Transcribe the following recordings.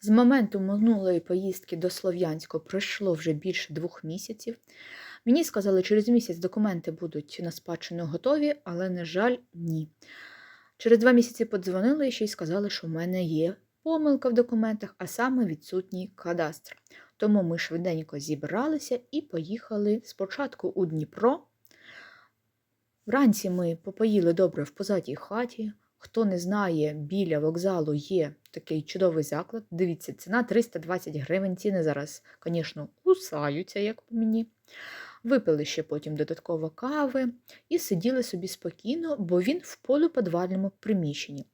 З моменту минулої поїздки до Слов'янська пройшло вже більше двох місяців. Мені сказали, через місяць документи будуть на спадщину готові, але, на жаль, ні. Через два місяці подзвонили ще й сказали, що в мене є помилка в документах, а саме відсутній кадастр. Тому ми швиденько зібралися і поїхали спочатку у Дніпро. Вранці ми попоїли добре в позатій хаті. Хто не знає, біля вокзалу є такий чудовий заклад. Дивіться, ціна 320 гривень. Ціни зараз, звісно, кусаються, як по мені. Випили ще потім додатково кави і сиділи собі спокійно, бо він в полуподвальному приміщенні.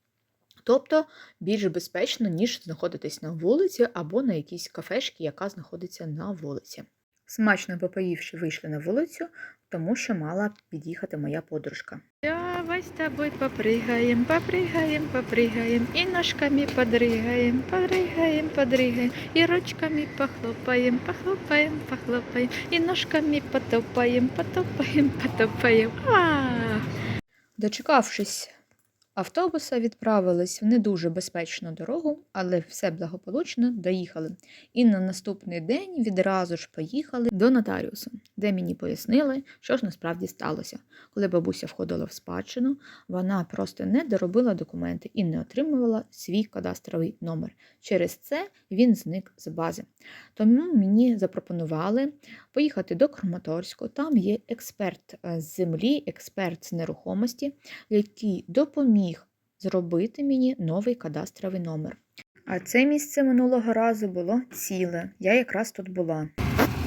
Тобто більш безпечно, ніж знаходитись на вулиці або на якійсь кафешці, яка знаходиться на вулиці. Смачно попоївши, вийшли на вулицю, тому що мала під'їхати моя подружка. Давай с тобой попрыгаем, попрыгаем, попрыгаем, и ножками подрыгаем, подрыгаем, подрыгаем, и ручками похлопаем, похлопаем, похлопаем, и ножками потопаем, потопаем, потопаем. А! Дочекавшись автобуса, відправились в не дуже безпечну дорогу, але все благополучно доїхали. І на наступний день відразу ж поїхали до нотаріусу, де мені пояснили, що ж насправді сталося. Коли бабуся входила в спадщину, вона просто не доробила документи і не отримувала свій кадастровий номер. Через це він зник з бази. Тому мені запропонували поїхати до Краматорську. Там є експерт е, з землі, експерт з нерухомості, який допоміг зробити мені новий кадастровий номер. А це місце минулого разу було ціле. Я якраз тут була.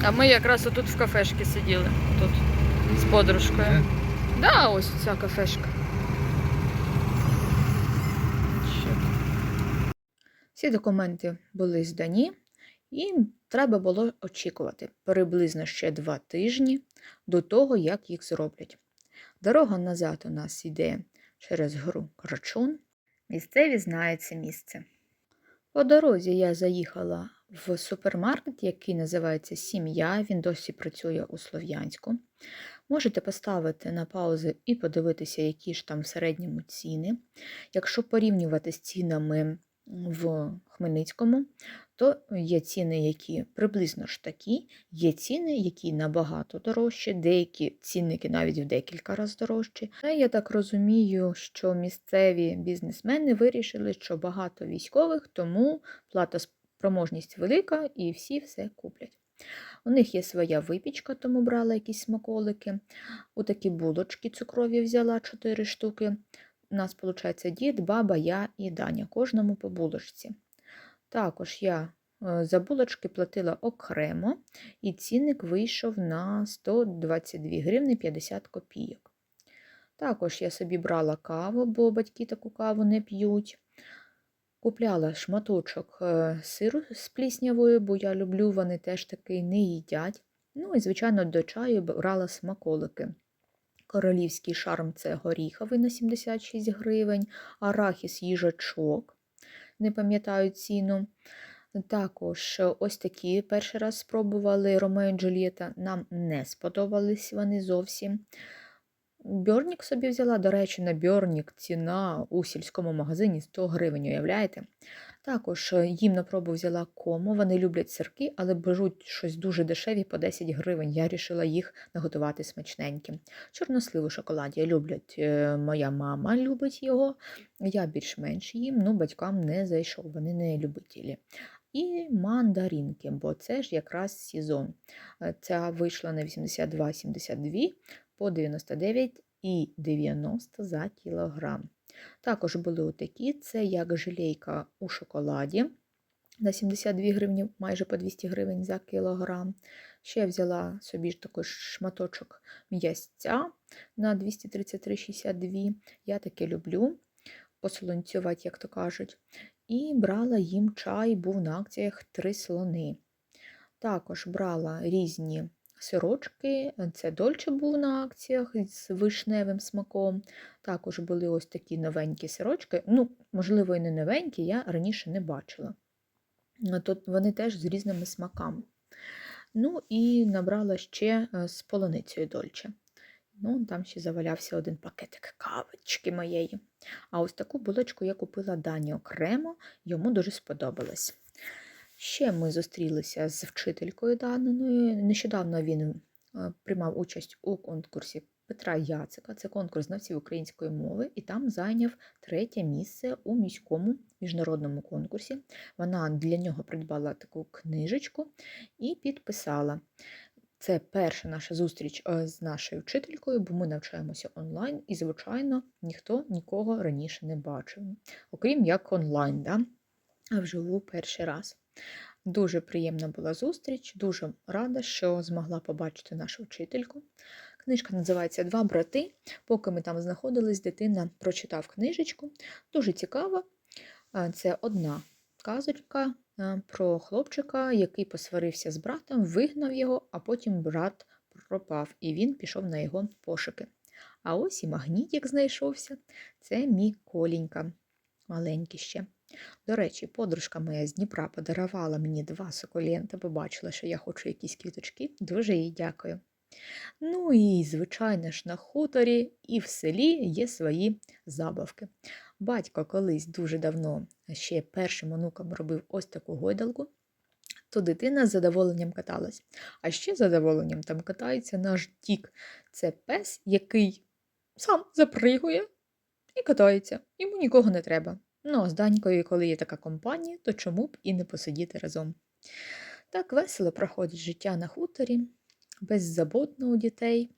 А ми якраз отут в кафешці сиділи, тут з подружкою. Да, ось ця кафешка. Всі документи були здані, і треба було очікувати приблизно ще два тижні до того, як їх зроблять. Дорога назад у нас йде через гру Крачун. Місцеві знають це місце. По дорозі я заїхала в супермаркет, який називається Сім'я. Він досі працює у Слов'янську. Можете поставити на паузу і подивитися, які ж там в середньому ціни. Якщо порівнювати з цінами в Хмельницькому, то є ціни, які приблизно ж такі, є ціни, які набагато дорожчі, деякі цінники навіть в декілька разів дорожчі. Але я так розумію, що місцеві бізнесмени вирішили, що багато військових, тому платоспроможність велика і всі все куплять. У них є своя випічка, тому брала якісь смаколики. У такі булочки цукрові взяла 4 штуки. У нас, виходить, дід, баба, я і Даня, кожному по булочці. Також я е, за булочки платила окремо, і цінник вийшов на 122 гривни 50 копійок. Також я собі брала каву, бо батьки таку каву не п'ють. Купляла шматочок е, сиру з пліснявою, бо я люблю, вони теж таки не їдять. Ну і, звичайно, до чаю брала смаколики. Королівський шарм це горіховий на 76 гривень, арахіс їжачок, не пам'ятаю ціну. Також ось такі перший раз спробували Ромео і Джульєта. Нам не сподобались вони зовсім. Бьорнік собі взяла, до речі, на Бьорнік ціна у сільському магазині 100 гривень, уявляєте? Також їм на пробу взяла кому, вони люблять сирки, але беруть щось дуже дешеві по 10 гривень. Я вирішила їх наготувати смачненьким. Чорнослив у шоколаді люблять, е, моя мама любить його, я більш-менш їм, ну батькам не зайшов, вони не любителі. І мандаринки, бо це ж якраз сезон. Е, Ця вийшла на 82,72 по 99 і 90 за кілограм. Також були отакі, це як желейка у шоколаді на 72 гривні, майже по 200 гривень за кілограм. Ще взяла собі ж такий шматочок м'ясця на 233,62. Я таке люблю посолонцювати, як то кажуть. І брала їм чай, був на акціях три слони. Також брала різні сирочки, це дольче був на акціях з вишневим смаком. Також були ось такі новенькі сирочки. Ну, можливо, і не новенькі, я раніше не бачила. Тут вони теж з різними смаками. Ну і набрала ще е, з полуницею дольче. Ну, там ще завалявся один пакетик кавочки моєї. А ось таку булочку я купила Дані окремо, йому дуже сподобалось. Ще ми зустрілися з вчителькою даною. Нещодавно він е, приймав участь у конкурсі Петра Яцика. Це конкурс знавців української мови, і там зайняв третє місце у міському міжнародному конкурсі. Вона для нього придбала таку книжечку і підписала. Це перша наша зустріч е, з нашою вчителькою, бо ми навчаємося онлайн, і, звичайно, ніхто нікого раніше не бачив, окрім як онлайн, да? а вживу перший раз. Дуже приємна була зустріч, дуже рада, що змогла побачити нашу вчительку. Книжка називається Два брати. Поки ми там знаходились, дитина прочитав книжечку. Дуже цікава. Це одна казочка про хлопчика, який посварився з братом, вигнав його, а потім брат пропав, і він пішов на його пошуки. А ось і магнітик знайшовся. Це мій колінька, маленький ще. До речі, подружка моя з Дніпра подарувала мені два сукуленти, побачила, що я хочу якісь квіточки. Дуже їй дякую. Ну і, звичайно ж, на хуторі і в селі є свої забавки. Батько колись дуже давно ще першим онукам робив ось таку гойдалку, то дитина з задоволенням каталась. А ще з задоволенням там катається наш тік. Це пес, який сам запригує і катається. Йому нікого не треба. Ну, а з Данькою, коли є така компанія, то чому б і не посидіти разом. Так весело проходить життя на хуторі, беззаботно у дітей.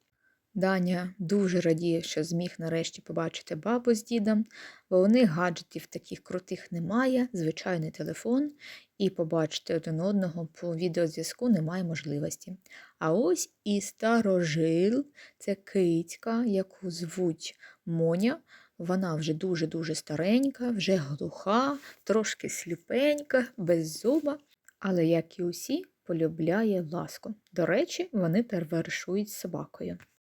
Даня дуже радіє, що зміг нарешті побачити бабу з дідом, бо у них гаджетів таких крутих немає, звичайний телефон, і побачити один одного по відеозв'язку немає можливості. А ось і старожил це кицька, яку звуть Моня. Вона вже дуже-дуже старенька, вже глуха, трошки сліпенька, без зуба, але, як і усі, полюбляє ласку. До речі, вони перевершують собакою.